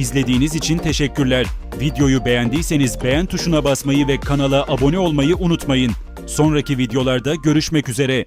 İzlediğiniz için teşekkürler. Videoyu beğendiyseniz beğen tuşuna basmayı ve kanala abone olmayı unutmayın. Sonraki videolarda görüşmek üzere.